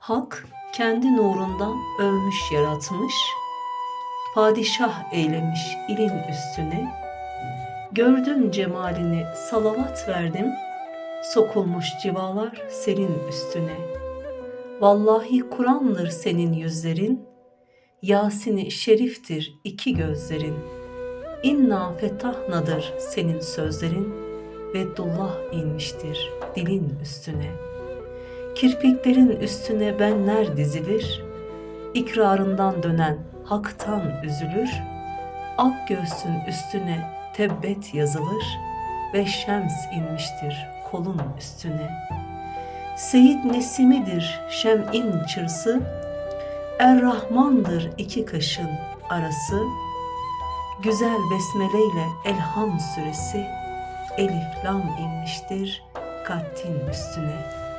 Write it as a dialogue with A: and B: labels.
A: Hak kendi nurundan övmüş yaratmış, padişah eylemiş ilin üstüne. Gördüm cemalini salavat verdim, sokulmuş civalar senin üstüne. Vallahi Kur'an'dır senin yüzlerin, Yasin-i şeriftir iki gözlerin. İnna fetahnadır senin sözlerin, Veddullah inmiştir dilin üstüne. Kirpiklerin üstüne benler dizilir, İkrarından dönen haktan üzülür, Ak göğsün üstüne tebbet yazılır Ve şems inmiştir kolun üstüne. Seyit Nesimidir şem'in çırsı, Er-Rahmandır iki kaşın arası, Güzel besmeleyle Elham suresi, Elif lam inmiştir kattin üstüne.